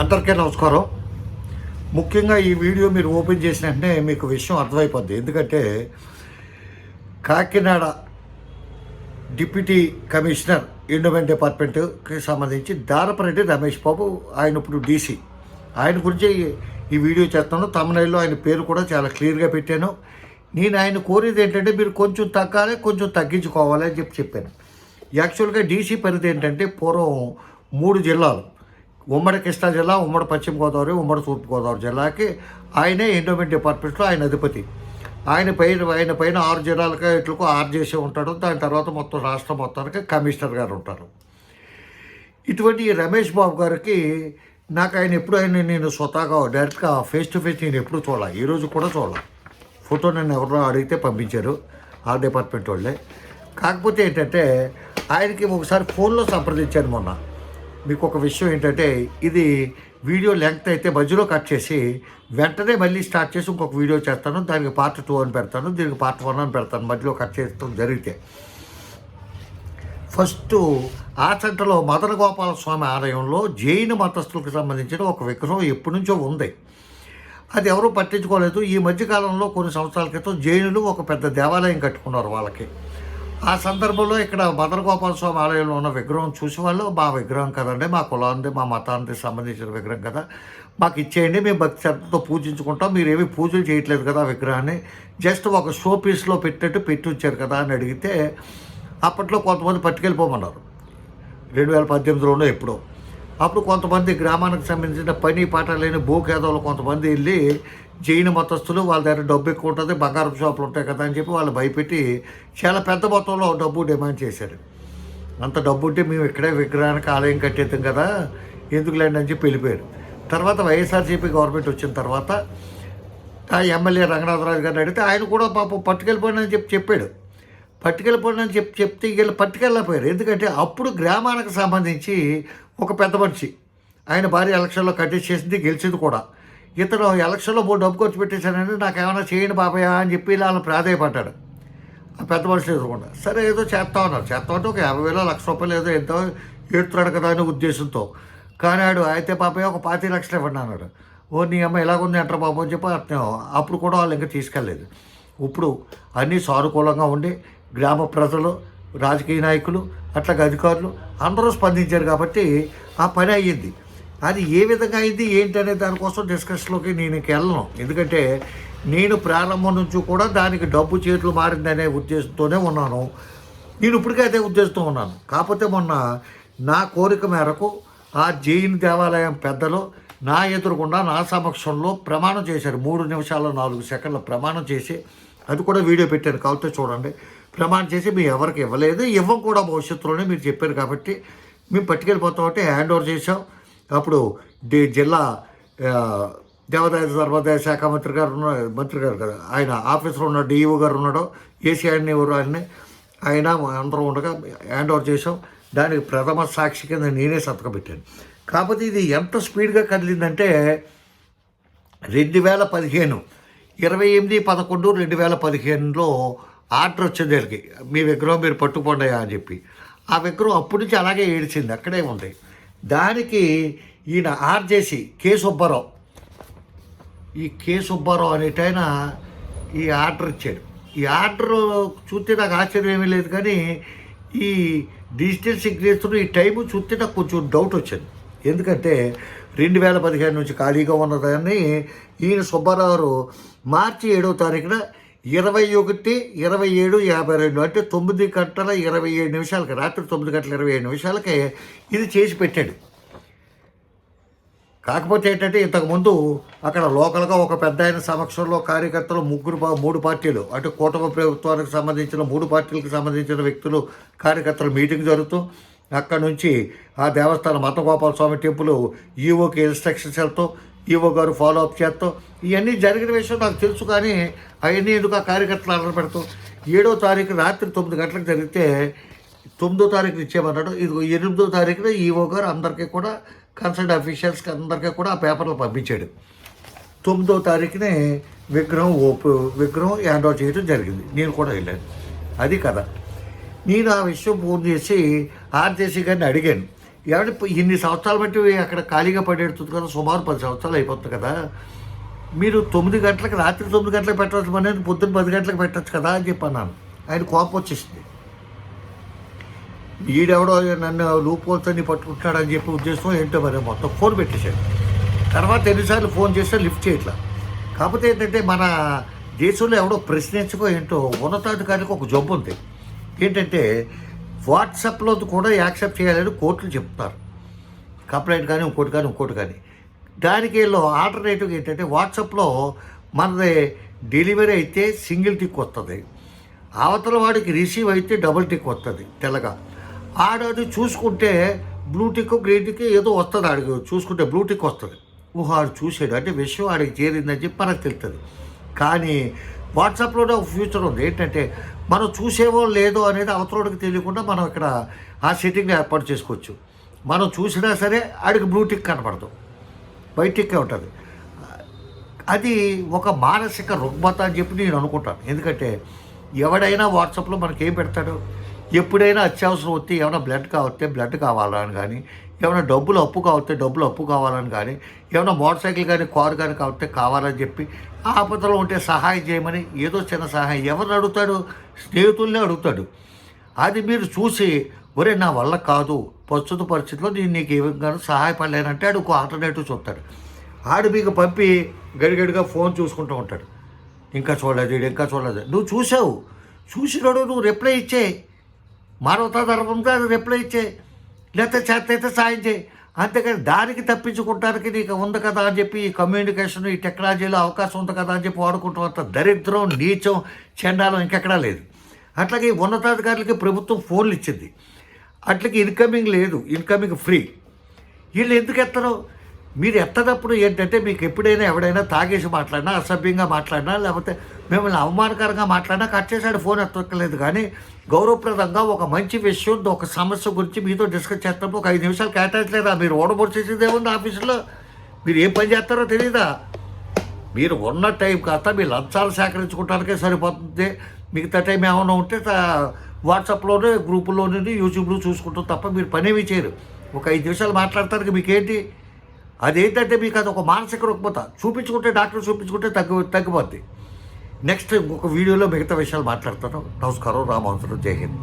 అందరికీ నమస్కారం. ముఖ్యంగా ఈ వీడియో మీరు ఓపెన్ చేసిన వెంటనే మీకు విషయం అర్థమైపోద్ది. ఎందుకంటే కాకినాడ డిప్యూటీ కమిషనర్ ఎండోమెంట్ డిపార్ట్మెంట్కి సంబంధించి దారపరెడ్డి రమేష్ బాబు ఆయన ఇప్పుడు డీసీ ఆయన గురించి ఈ వీడియో చేస్తాను తమిళలో ఆయన పేరు కూడా చాలా క్లియర్గా పెట్టాను. నేను ఆయన కోరేది ఏంటంటే మీరు కొంచెం తగ్గాలి కొంచెం తగ్గించుకోవాలి అని చెప్పి చెప్పాను. యాక్చువల్గా డీసీ పరిధి ఏంటంటే పూర్వం మూడు జిల్లాలు. ఉమ్మడి కృష్ణా జిల్లా ఉమ్మడి పశ్చిమ గోదావరి ఉమ్మడి తూర్పుగోదావరి జిల్లాకి ఆయనే ఎండోమెంట్ డిపార్ట్మెంట్లో ఆయన అధిపతి. ఆయన పైన ఆయన పైన ఆరు జిల్లాలకు ఇట్లకు ఆరు చేసి ఉంటాడు. దాని తర్వాత మొత్తం రాష్ట్రం మొత్తానికి కమిషనర్ గారు ఉంటారు. ఇటువంటి రమేష్ బాబు గారికి నాకు ఆయన ఎప్పుడు ఆయన నేను స్వతహాగా డైరెక్ట్గా ఫేస్ టు ఫేస్ నేను ఎప్పుడు చూడాలి. ఈరోజు కూడా చూడాలి. ఫోటో నన్ను ఎవరో అడిగితే పంపించారు ఆ డిపార్ట్మెంట్ వాళ్ళే. కాకపోతే ఏంటంటే ఆయనకి ఒకసారి ఫోన్లో సంప్రదించాను మొన్న. మీకు ఒక విషయం ఏంటంటే ఇది వీడియో లెంగ్త్ అయితే మధ్యలో కట్ చేసి వెంటనే మళ్ళీ స్టార్ట్ చేసి ఇంకొక వీడియో చేస్తాను. దానికి పార్ట్ టూ అని పెడతాను. దీనికి పార్ట్ వన్ అని పెడతాను. మధ్యలో కట్ చేయడం జరిగితే. ఫస్ట్ ఆచంటలో మదన గోపాల స్వామి ఆలయంలో జైన మతస్థులకు సంబంధించిన ఒక విగ్రహం ఎప్పటి నుంచో ఉంది. అది ఎవరూ పట్టించుకోలేదు. ఈ మధ్యకాలంలో కొన్ని సంవత్సరాల క్రితం జైనులు ఒక పెద్ద దేవాలయం కట్టుకున్నారు వాళ్ళకి. ఆ సందర్భంలో ఇక్కడ మదన గోపాల స్వామి ఆలయంలో ఉన్న విగ్రహం చూసి వాళ్ళు మా విగ్రహం కదండి మా కులానికి మా మతానికి సంబంధించిన విగ్రహం కదా మాకు ఇచ్చేయండి మేము భక్తి శ్రద్ధతో పూజించుకుంటాం మీరు ఏమీ పూజలు చేయట్లేదు కదా విగ్రహాన్ని జస్ట్ ఒక షో పీస్లో పెట్టినట్టు పెట్టి ఉంచారు కదా అని అడిగితే అప్పట్లో కొంతమంది పట్టుకెళ్ళిపోమన్నారు. రెండు వేల పద్దెనిమిదిలోనో ఎప్పుడో. అప్పుడు కొంతమంది గ్రామానికి సంబంధించిన పని పాట లేని భూకేదవులు కొంతమంది వెళ్ళి జైన మతస్థులు వాళ్ళ దగ్గర డబ్బు ఎక్కువ ఉంటుంది బంగారం షాపులు ఉంటాయి కదా అని చెప్పి వాళ్ళు భయపెట్టి చాలా పెద్ద మొత్తంలో డబ్బు డిమాండ్ చేశారు. అంత డబ్బు ఉంటే మేము ఇక్కడే విగ్రహానికి ఆలయం కట్టేద్దాం కదా ఎందుకులేండి అని చెప్పి వెళ్ళిపోయారు. తర్వాత వైఎస్ఆర్సీపీ గవర్నమెంట్ వచ్చిన తర్వాత ఆ ఎమ్మెల్యే రంగనాథరాజు గారిని అడిగితే ఆయన కూడా పాపం పట్టుకెళ్ళిపోయినని చెప్పి చెప్పాడు. పట్టుకెళ్ళిపోయినని చెప్పి చెప్తే వీళ్ళు పట్టుకెళ్ళపోయారు ఎందుకంటే అప్పుడు గ్రామానికి సంబంధించి ఒక పెద్ద మనిషి ఆయన భార్య ఎలక్షన్లో కట్టేసేసింది గెలిచింది కూడా. ఇతను ఎలక్షన్లో మూడు డబ్బు ఖర్చు పెట్టేశానని నాకు ఏమైనా చేయండి బాబాయ్ అని చెప్పి వాళ్ళని ప్రాధాయపడ్డాడు. ఆ పెద్ద మనుషులు ఎదురుకుండా. సరే ఏదో చేస్తా ఉన్నారు. చేస్తా ఉంటే ఒక యాభై వేల లక్ష రూపాయలు ఏదో ఎంతో ఏడుతున్నాడు కదా అనే ఉద్దేశంతో. కానీ ఆడు అయితే పాపయ్య ఒక పాతి లక్షలు ఇవ్వండి అన్నాడు. ఓ నీ అమ్మ ఎలాగుంది అంటారు బాబు అని చెప్పి అతను అప్పుడు కూడా వాళ్ళు ఇంకా తీసుకెళ్ళలేదు. ఇప్పుడు అన్నీ సానుకూలంగా ఉండి గ్రామ ప్రజలు రాజకీయ నాయకులు అట్లాగే అధికారులు అందరూ స్పందించారు కాబట్టి ఆ పని అయ్యింది. అది ఏ విధంగా అయింది ఏంటనే దానికోసం డిస్కషన్లోకి నేను వెళ్ళను ఎందుకంటే నేను ప్రారంభం నుంచి కూడా దానికి డబ్బు చేతులు మారిందనే ఉద్దేశంతోనే ఉన్నాను. నేను ఇప్పటికే అదే ఉద్దేశంతో ఉన్నాను. కాకపోతే మొన్న నా కోరిక మేరకు ఆ జైన్ దేవాలయం పెద్దలు నా ఎదురుకుండా నా సమక్షంలో ప్రమాణం చేశారు. మూడు నిమిషాలు నాలుగు సెకండ్ల ప్రమాణం చేసి అది కూడా వీడియో పెట్టాను. కాకపోతే చూడండి ప్రమాణం చేసి మీ ఎవరికి ఇవ్వలేదు. ఇవ్వం కూడా భవిష్యత్తులోనే మీరు చెప్పారు కాబట్టి మేము పట్టుకెళ్ళిపోతామంటే హ్యాండ్ ఓవర్ చేసాం అప్పుడు డి జిల్లా దేవాదాయ సర్వాదాయ శాఖ మంత్రి గారు ఉన్న మంత్రి గారు కదా ఆయన ఆఫీసులో ఉన్న డిఈఓ గారు ఉన్నాడు ఏసీ ఆయన ఎవరు ఆయన్ని ఆయన అందరం ఉండగా హ్యాండ్ ఓవర్ చేసాం దానికి ప్రథమ సాక్షి కింద నేనే సంతకం పెట్టాను. కాకపోతే ఇది ఎంత స్పీడ్గా కదిలిందంటే రెండు వేల పదిహేను ఇరవై ఎనిమిది పదకొండు రెండు వేల పదిహేనులో ఆర్డర్ వచ్చింది వీళ్ళకి. మీ విగ్రహం మీరు పట్టుకోండి అని చెప్పి. ఆ విగ్రహం అప్పటి నుంచి అలాగే ఏడిచింది అక్కడే ఉంది. దానికి ఈయన ఆర్జేసి కే సుబ్బారావు. ఈ కే సుబ్బారావు అనేటైన ఈ ఆర్డర్ ఇచ్చాడు. ఈ ఆర్డర్ చూస్తే నాకు ఆశ్చర్యం ఏమీ లేదు కానీ ఈ డిజిటల్ సిగ్నేచర్ ఈ టైం చూస్తే నాకు కొంచెం డౌట్ వచ్చింది. ఎందుకంటే రెండు వేల పదిహేను నుంచి ఖాళీగా ఉన్నదాన్ని ఈయన సుబ్బారావు మార్చి ఏడవ తారీఖున ఇరవై ఒకటి ఇరవై ఏడు యాభై రెండు అంటే తొమ్మిది గంటల ఇరవై ఏడు నిమిషాలకి రాత్రి తొమ్మిది గంటల ఇరవై ఏడు నిమిషాలకి ఇది చేసి పెట్టాడు. కాకపోతే ఏంటంటే ఇంతకుముందు అక్కడ లోకల్గా ఒక పెద్ద ఆయన సమక్షంలో కార్యకర్తలు ముగ్గురు మూడు పార్టీలు అంటే కూటమి ప్రభుత్వానికి సంబంధించిన మూడు పార్టీలకు సంబంధించిన వ్యక్తులు కార్యకర్తలు మీటింగ్ జరుగుతూ అక్కడ నుంచి ఆ దేవస్థానం మతగోపాల స్వామి టెంపుల్ ఈవోకి ఇన్స్ట్రక్షన్స్ వెళ్తూ ఈవో గారు ఫాలో అప్ చేస్తాం. ఇవన్నీ జరిగిన విషయం నాకు తెలుసు కానీ అవన్నీ ఎందుకు ఆ కార్యకర్తలు అల్లరి పెడతాం? ఏడో తారీఖు రాత్రి తొమ్మిది గంటలకు జరిగితే తొమ్మిదో తారీఖున ఇచ్చేమన్నాడు ఇది ఎనిమిదో తారీఖున ఈవో గారు అందరికీ కూడా కన్సర్న్ అఫీషియల్స్కి అందరికీ కూడా ఆ పేపర్లు పంపించాడు. తొమ్మిదో తారీఖునే విగ్రహం ఓపు విగ్రహం హ్యాండ్ ఓవర్ చేయడం జరిగింది. నేను కూడా వెళ్ళాను. అది కదా నేను ఆ విషయం ఫోన్ చేసి ఆర్జేసీ గారిని అడిగాను. ఏమంటే ఇన్ని సంవత్సరాలు బట్టి అక్కడ ఖాళీగా పడేడుతుంది కదా సుమారు పది సంవత్సరాలు అయిపోతుంది కదా. మీరు తొమ్మిది గంటలకు రాత్రి తొమ్మిది గంటలకు పెట్టవచ్చు అనేది పొద్దున్న పది గంటలకు పెట్టచ్చు కదా అని చెప్పి అన్నాను. ఆయన కోపం వచ్చేసింది. వీడెవడో నన్ను లూప్ పట్టుకుంటాడని చెప్పి ఉద్దేశం ఏంటో మరి మొత్తం ఫోన్ పెట్టేశాడు. తర్వాత ఎన్నిసార్లు ఫోన్ చేస్తే లిఫ్ట్ చేయట్లా. కాకపోతే ఏంటంటే మన దేశంలో ఎవడో ప్రశ్నించుకో ఏంటో ఉన్నతాధికారికి ఒక జబ్బు ఉంది. ఏంటంటే వాట్సాప్లో కూడా యాక్సెప్ట్ చేయాలని కోర్టులు చెప్తారు కంప్లైంట్ కానీ ఇంకోటి కానీ ఇంకోటి కానీ. దానికి వీళ్ళు ఆల్టర్నేటివ్ ఏంటంటే వాట్సాప్లో మనది డెలివరీ అయితే సింగిల్ టిక్ వస్తుంది అవతల వాడికి రిసీవ్ అయితే డబుల్ టిక్ వస్తుంది తెల్లగా. ఆడది చూసుకుంటే బ్లూ టిక్ గ్రీన్ టిక్ ఏదో వస్తుంది ఆడికి. చూసుకుంటే బ్లూ టిక్ వస్తుంది ఊహో ఆడు చూసాడు అంటే విషయం ఆడికి చేరిందని చెప్పి మనకు తెలుస్తుంది కానీ వాట్సాప్లోనే ఒక ఫ్యూచర్ ఉంది. ఏంటంటే మనం చూసేవో లేదో అనేది అవతలోడికి తెలియకుండా మనం ఇక్కడ ఆ సెట్టింగ్ ఏర్పాటు చేసుకోవచ్చు. మనం చూసినా సరే ఆడికి బ్లూ టిక్ కనపడదు వైట్ టిక్కే ఉంటుంది. అది ఒక మానసిక రుగ్మత అని చెప్పి నేను అనుకుంటాను. ఎందుకంటే ఎవడైనా వాట్సాప్లో మనకి ఏం పెడతాడు? ఎప్పుడైనా అత్యవసరం వస్తే ఏమైనా బ్లడ్ కావస్తే బ్లడ్ కావాలని కానీ ఏమైనా డబ్బులు అప్పు కావస్తే డబ్బులు అప్పు కావాలని కానీ ఏమైనా మోటార్ సైకిల్ కానీ కారు కానీ కావస్తే కావాలని చెప్పి ఆపదలో ఉంటే సహాయం చేయమని ఏదో చిన్న సహాయం ఎవరిని అడుగుతాడు? స్నేహితుల్నే అడుగుతాడు. అది మీరు చూసి ఒరే నా వల్ల కాదు ప్రస్తుత పరిస్థితిలో నేను నీకు ఏ విధంగా సహాయపడలేనంటే ఆడు ఒక ఆల్టర్నేటివ్ చూస్తాడు. ఆడు మీకు పంపి గడిగడిగా ఫోన్ చూసుకుంటూ ఉంటాడు. ఇంకా చూడలేదు వీడు ఇంకా చూడలేదు. నువ్వు చూసావు. చూసినాడు నువ్వు రిప్లై ఇచ్చే. మానవతా ధర్మంతో అది రిప్లై ఇచ్చే. లేకపోతే చేత అయితే సాయం చేయి. అంతేకాని దానికి తప్పించుకుంటానికి నీకు ఉంది కదా అని చెప్పి ఈ కమ్యూనికేషన్ ఈ టెక్నాలజీలో అవకాశం ఉంది కదా అని చెప్పి వాడుకుంటాం. అంత దరిద్రం నీచం చెండాలం ఇంకెక్కడా లేదు. అట్లాగే ఈ ఉన్నతాధికారులకి ప్రభుత్వం ఫోన్లు ఇచ్చింది. అట్లకి ఇన్కమింగ్ లేదు ఇన్కమింగ్ ఫ్రీ వీళ్ళు ఎందుకు ఎత్తరు? మీరు ఎత్తనప్పుడు ఏంటంటే మీకు ఎప్పుడైనా ఎవడైనా తాగేసి మాట్లాడినా అసభ్యంగా మాట్లాడినా లేకపోతే మిమ్మల్ని అవమానకరంగా మాట్లాడినా కట్ చేసాడు ఫోన్ ఎత్తలేదు కానీ గౌరవప్రదంగా ఒక మంచి విషయం ఒక సమస్య గురించి మీతో డిస్కస్ చేస్తున్నప్పుడు ఒక ఐదు నిమిషాలు కేటాయించలేదా? మీరు ఓడబొచ్చేసేది ఏముంది ఆఫీసులో? మీరు ఏం పని చేస్తారో తెలియదా మీరు ఉన్న టైం కాస్త మీ లంచాలు సేకరించుకోవడానికే సరిపోతుంది. మిగతా టైం ఏమైనా ఉంటే వాట్సాప్లోనే గ్రూపుల్లోనే యూట్యూబ్లో చూసుకుంటాం తప్ప మీరు పనేమి చేయరు. ఒక ఐదు నిమిషాలు మాట్లాడటానికి మీకేంటి? అదేంటంటే మీకు అది ఒక మానసిక రుగ్మత. చూపించుకుంటే డాక్టర్ చూపించుకుంటే తగ్గు తగ్గిపోద్ది. నెక్స్ట్ ఒక వీడియోలో మిగతా విషయాలు మాట్లాడతాను. నమస్కారం. రామవంతుడు జై హింద్.